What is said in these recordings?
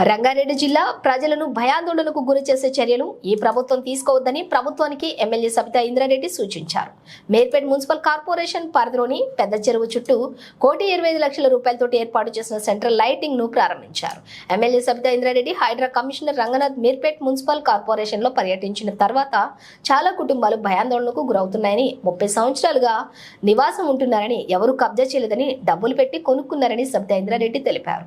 రంగారెడ్డి జిల్లా ప్రజలను భయాందోళనకు గురి చేసే చర్యలు ఈ ప్రభుత్వం తీసుకోవద్దని ప్రభుత్వానికి ఎమ్మెల్యే సబితా ఇంద్రారెడ్డి సూచించారు. మేర్పేట్ మున్సిపల్ కార్పొరేషన్ పరిధిలోని పెద్ద చెరువు చుట్టూ కోటి ఇరవై ఐదు లక్షల రూపాయలతోటి ఏర్పాటు చేసిన సెంట్రల్ లైటింగ్ను ప్రారంభించారు. MLA Sabitha Indrareddy HYDRA commissioner Ranganath Meerpet municipal కార్పొరేషన్లో పర్యటించిన తర్వాత చాలా కుటుంబాలు భయాందోళనకు గురవుతున్నాయని ముప్పై సంవత్సరాలుగా నివాసం ఉంటున్నారని ఎవరు కబ్జా చేయలేదని డబ్బులు పెట్టి కొనుక్కున్నారని సబితా ఇంద్రారెడ్డి తెలిపారు.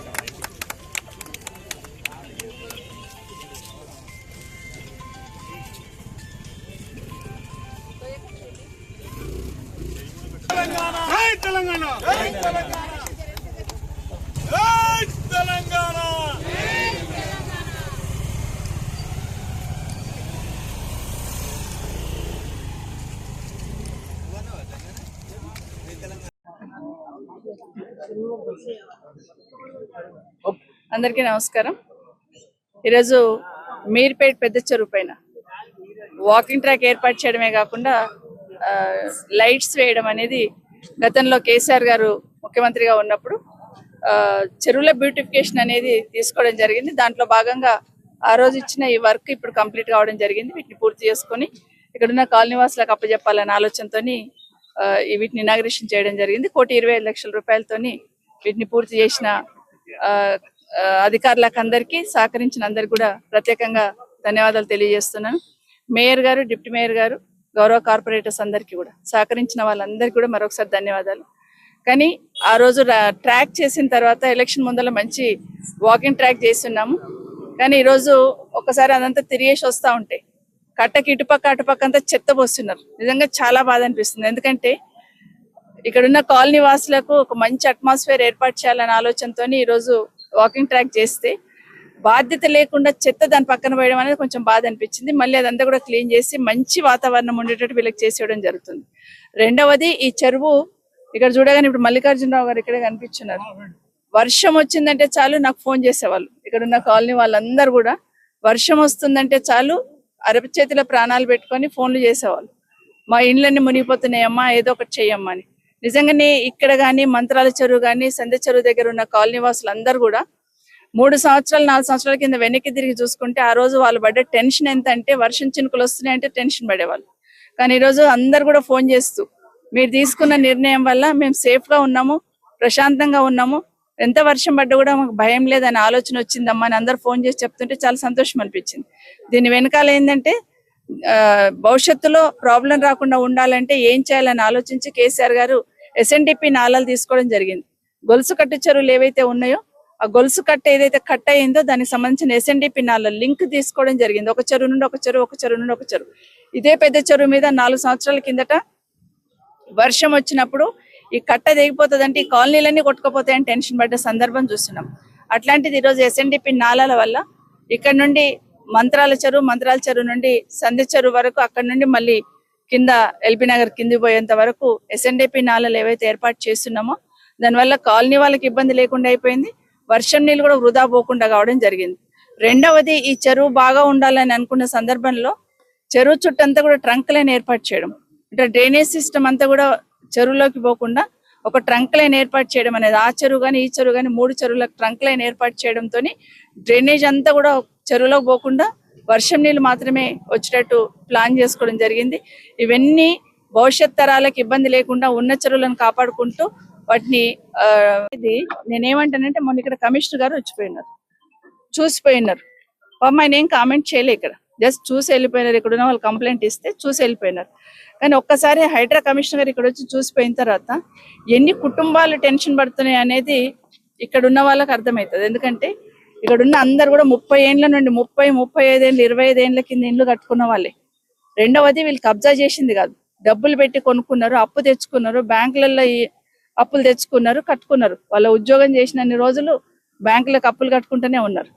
జై తెలంగాణ. జై తెలంగాణ. జై తెలంగాణ. అందరికీ నమస్కారం. ఈరోజు మీర్పేట్ పెద్ద చెరువు పైన వాకింగ్ ట్రాక్ ఏర్పాటు చేయడమే కాకుండా లైట్స్ వేయడం అనేది గతంలో కేసీఆర్ గారు ముఖ్యమంత్రిగా ఉన్నప్పుడు ఆ, చెరువుల బ్యూటిఫికేషన్ అనేది తీసుకోవడం జరిగింది. దాంట్లో భాగంగా ఆ రోజు ఇచ్చిన ఈ వర్క్ ఇప్పుడు కంప్లీట్ కావడం జరిగింది. వీటిని పూర్తి చేసుకొని ఇక్కడున్న కాలనీవాసులకు అప్పచెప్పాలనే ఆలోచనతోని ఆ, ఈ వీటిని ఇనాగ్రేషన్ చేయడం జరిగింది. కోటి ఇరవై ఐదు లక్షల రూపాయలతోని వీటిని పూర్తి చేసిన ఆ, అధికారులకు అందరికీ సహకరించిన అందరికి కూడా ప్రత్యేకంగా ధన్యవాదాలు తెలియజేస్తున్నాను. మేయర్ గారు డిప్యూటీ మేయర్ గారు గౌరవ కార్పొరేటర్స్ అందరికీ కూడా. సహకరించిన వాళ్ళందరికీ కూడా మరొకసారి ధన్యవాదాలు. కానీ ఆ రోజు ట్రాక్ చేసిన తర్వాత ఎలక్షన్ ముందర మంచి వాకింగ్ ట్రాక్ చేస్తున్నాము. కానీ ఈరోజు ఒకసారి అదంతా తిరిగేసి వస్తూ ఉంటాయి కట్టకి ఇటుపక్క అటుపక్క అంతా చెత్త పోస్తున్నారు. నిజంగా చాలా బాధ అనిపిస్తుంది. ఎందుకంటే ఇక్కడున్న కాలనీ వాసులకు ఒక మంచి అట్మాస్ఫియర్ ఏర్పాటు చేయాలనే ఆలోచనతో ఈరోజు వాకింగ్ ట్రాక్ చేస్తే బాధ్యత లేకుండా చెత్త దాని పక్కన వేయడం అనేది కొంచెం బాధ అనిపించింది. మళ్ళీ అదంతా కూడా క్లీన్ చేసి మంచి వాతావరణం ఉండేటట్టు వీళ్ళకి చేసేయడం జరుగుతుంది. రెండవది ఈ చెరువు ఇక్కడ చూడగానే ఇప్పుడు మల్లికార్జునరావు గారు ఇక్కడే కనిపించున్నారు. వర్షం వచ్చిందంటే చాలు నాకు ఫోన్ చేసేవాళ్ళు. ఇక్కడ ఉన్న కాలనీ వాళ్ళందరూ కూడా వర్షం వస్తుందంటే చాలు అరచేతిలో ప్రాణాలు పెట్టుకొని ఫోన్లు చేసేవాళ్ళు. మా ఇండ్లన్నీ మునిగిపోతున్నాయమ్మా ఏదో ఒకటి చెయ్యమ్మా అని. నిజంగానే ఇక్కడ కానీ మంత్రాల చెరువు కానీ సంధ్య చెరువు దగ్గర ఉన్న కాలనీ వాసులు అందరూ కూడా మూడు సంవత్సరాలు నాలుగు సంవత్సరాల కింద వెనక్కి తిరిగి చూసుకుంటే ఆ రోజు వాళ్ళు పడ్డ టెన్షన్ ఎంత అంటే వర్షం చినుకులు వస్తున్నాయంటే టెన్షన్ పడేవాళ్ళు. కానీ ఈ రోజు అందరు కూడా ఫోన్ చేస్తూ మీరు తీసుకున్న నిర్ణయం వల్ల మేము సేఫ్గా ఉన్నాము ప్రశాంతంగా ఉన్నాము ఎంత వర్షం పడ్డా కూడా మాకు భయం లేదని ఆలోచన వచ్చిందమ్మా అని అందరు ఫోన్ చేసి చెప్తుంటే చాలా సంతోషం అనిపించింది. దీని వెనకాల ఏంటంటే ఆ, భవిష్యత్తులో ప్రాబ్లం రాకుండా ఉండాలంటే ఏం చేయాలని ఆలోచించి కేసీఆర్ గారు ఎస్ఎన్డిపి నాలాలు తీసుకోవడం జరిగింది. గొలుసు కట్టు చెరువులు ఏవైతే ఉన్నాయో ఆ గొలుసు కట్ట ఏదైతే కట్ అయిందో దానికి సంబంధించిన ఎస్ఎన్డిపి నాల లింక్ తీసుకోవడం జరిగింది. ఒక చెరువు నుండి ఒక చెరువు ఒక చెరువు నుండి ఒక చెరువు. ఇదే పెద్ద చెరువు మీద నాలుగు సంవత్సరాల కిందట వర్షం వచ్చినప్పుడు ఈ కట్ట దిగిపోతుందంటే ఈ కాలనీలన్నీ కొట్టుకుపోతాయని టెన్షన్ పడ్డ సందర్భం చూస్తున్నాం. అట్లాంటిది ఈరోజు ఎస్ఎన్డిపి నాలాల వల్ల ఇక్కడ నుండి మంత్రాల చెరువు మంత్రాల చెరువు నుండి సంధి చెరువు వరకు అక్కడ నుండి మళ్ళీ కింద ఎల్బీ నగర్ కింది పోయేంత వరకు ఎస్ఎన్డిపి నాలలు ఏవైతే ఏర్పాటు చేస్తున్నామో దానివల్ల కాలనీ వాళ్ళకి ఇబ్బంది లేకుండా అయిపోయింది. వర్షం నీళ్ళు కూడా వృధా పోకుండా కావడం జరిగింది. రెండవది ఈ చెరువు బాగా ఉండాలని అనుకున్న సందర్భంలో చెరువు చుట్టంతా కూడా ట్రంక్ లైన్ ఏర్పాటు చేయడం. అంటే డ్రైనేజ్ సిస్టమ్ అంతా కూడా చెరువులోకి పోకుండా ఒక ట్రంక్ లైన్ ఏర్పాటు చేయడం అనేది ఆ చెరువు కానీ ఈ చెరువు కానీ మూడు చెరువులకు ట్రంక్ లైన్ ఏర్పాటు చేయడంతో డ్రైనేజ్ అంతా కూడా చెరువులోకి పోకుండా వర్షం నీళ్ళు మాత్రమే వచ్చేటట్టు ప్లాన్ చేసుకోవడం జరిగింది. ఇవన్నీ భవిష్యత్ తరాలకు ఇబ్బంది లేకుండా ఉన్న చెరువులను కాపాడుకుంటూ వాటిని ఆ, ఇది నేనేమంటానంటే మొన్న ఇక్కడ కమిషనర్ గారు వచ్చిపోయినారు. చూసిపోయినారు. పాపం ఆయన ఏం కామెంట్ చేయలే ఇక్కడ. జస్ట్ చూసి వెళ్ళిపోయినారు. ఇక్కడ ఉన్న వాళ్ళు కంప్లైంట్ ఇస్తే చూసి వెళ్ళిపోయినారు. కానీ ఒక్కసారి హైడ్రా కమిషనర్ గారు ఇక్కడ వచ్చి చూసిపోయిన తర్వాత ఎన్ని కుటుంబాలు టెన్షన్ పడుతున్నాయి అనేది ఇక్కడ ఉన్న వాళ్ళకి అర్థమవుతుంది ఎందుకంటే ఇక్కడ ఉన్న అందరు కూడా ముప్పై ఏండ్ల నుండి ముప్పై ముప్పై ఐదేళ్ళు ఇరవై ఐదేళ్ళ కింద ఇండ్లు కట్టుకున్న వాళ్ళే. రెండవది వీళ్ళు కబ్జా చేసింది కాదు. డబ్బులు పెట్టి కొనుక్కున్నారు అప్పు తెచ్చుకున్నారు బ్యాంకులలో అప్పులు తెచ్చుకున్నారు కట్టుకున్నారు. వాళ్ళ ఉద్యోగం చేసినన్ని రోజులు బ్యాంకులకు అప్పులు కట్టుకుంటూనే ఉన్నారు.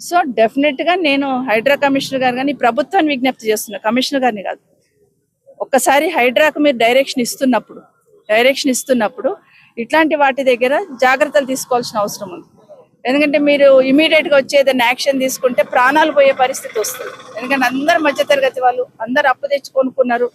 సో డెఫినెట్గా నేను హైడ్రా కమిషనర్ గారు కానీ ప్రభుత్వాన్ని విజ్ఞప్తి చేస్తున్నా. కమిషనర్ గారిని కాదు. ఒక్కసారి హైడ్రాకు మీరు డైరెక్షన్ ఇస్తున్నప్పుడు డైరెక్షన్ ఇస్తున్నప్పుడు ఇట్లాంటి వాటి దగ్గర జాగ్రత్తలు తీసుకోవాల్సిన అవసరం ఉంది. ఎందుకంటే మీరు ఇమీడియట్గా వచ్చి ఏదైనా యాక్షన్ తీసుకుంటే ప్రాణాలు పోయే పరిస్థితి వస్తుంది. ఎందుకంటే అందరు మధ్యతరగతి వాళ్ళు అందరు అప్పు తెచ్చి కొనుక్కున్నారు.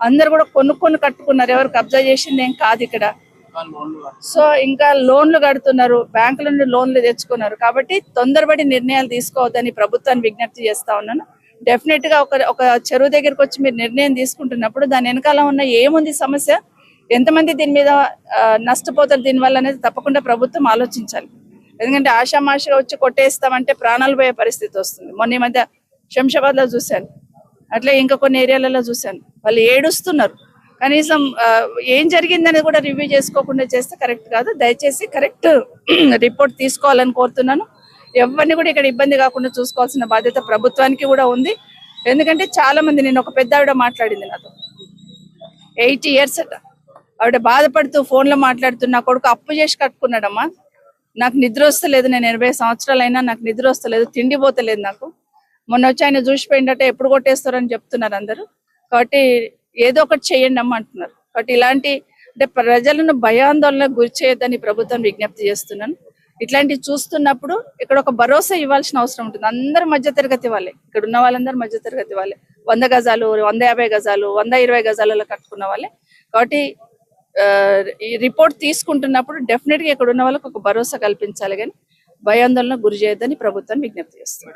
అందరు కూడా కొనుక్కొని కట్టుకున్నారు. ఎవరు కబ్జా చేసింది ఏం కాదు ఇక్కడ. సో ఇంకా లోన్లు కడుతున్నారు. బ్యాంకుల నుండి లోన్లు తెచ్చుకున్నారు. కాబట్టి తొందరపడి నిర్ణయాలు తీసుకోవద్దని ప్రభుత్వాన్ని విజ్ఞప్తి చేస్తా ఉన్నాను. డెఫినెట్గా ఒక ఒక చెరువు దగ్గరకు వచ్చి మీరు నిర్ణయం తీసుకుంటున్నప్పుడు దాని వెనకాల ఉన్న ఏముంది సమస్య ఎంతమంది దీని మీద నష్టపోతారు దీనివల్ల అనేది తప్పకుండా ప్రభుత్వం ఆలోచించాలి. ఎందుకంటే ఆషామాషగా వచ్చి కొట్టేస్తామంటే ప్రాణాలు పోయే పరిస్థితి వస్తుంది. మొన్న ఈ మధ్య శంషాబాద్లో చూశాను. అట్లే ఇంకా కొన్ని ఏరియాలలో చూశాను. వాళ్ళు ఏడుస్తున్నారు. కనీసం ఏం జరిగిందని కూడా రివ్యూ చేసుకోకుండా చేస్తే కరెక్ట్ కాదు. దయచేసి కరెక్ట్ రిపోర్ట్ తీసుకోవాలని కోరుతున్నాను. ఎవరిని కూడా ఇక్కడ ఇబ్బంది కాకుండా చూసుకోవాల్సిన బాధ్యత ప్రభుత్వానికి కూడా ఉంది. ఎందుకంటే చాలా మంది నేను ఒక పెద్ద ఆవిడ మాట్లాడింది నాతో. ఎయిటీ ఇయర్స్ అట ఆవిడ బాధపడుతూ ఫోన్లో మాట్లాడుతూ నా కొడుకు అప్పు చేసి కట్టుకున్నాడమ్మా. నాకు నిద్ర వస్తలేదు నేను ఎనభై సంవత్సరాలు అయినా నాకు నిద్ర వస్తలేదు తిండి పోతలేదు నాకు. మొన్న వచ్చి ఆయన చూసిపోయిందట ఎప్పుడు కొట్టేస్తారని చెప్తున్నారు అందరూ. కాబట్టి ఏదో ఒకటి చేయండి అమ్మ అంటున్నారు కాబట్టి ఇలాంటి అంటే ప్రజలను భయాందోళన గురి చేయొద్దని ప్రభుత్వం విజ్ఞప్తి చేస్తున్నాను. ఇట్లాంటివి చూస్తున్నప్పుడు ఇక్కడ ఒక భరోసా ఇవ్వాల్సిన అవసరం ఉంటుంది. అందరు మధ్య తరగతి వాళ్ళే. ఇక్కడ ఉన్న వాళ్ళందరూ మధ్య తరగతి వాళ్ళే. వంద గజాలు వంద యాభై గజాలు వంద ఇరవై గజాలలో కట్టుకున్న వాళ్ళే. కాబట్టి ఆ, ఈ రిపోర్ట్ తీసుకుంటున్నప్పుడు డెఫినెట్గా ఇక్కడ ఉన్న వాళ్ళకి ఒక భరోసా కల్పించాలి కానీ భయాందోళన గురి చేయొద్దని ప్రభుత్వం విజ్ఞప్తి చేస్తుంది.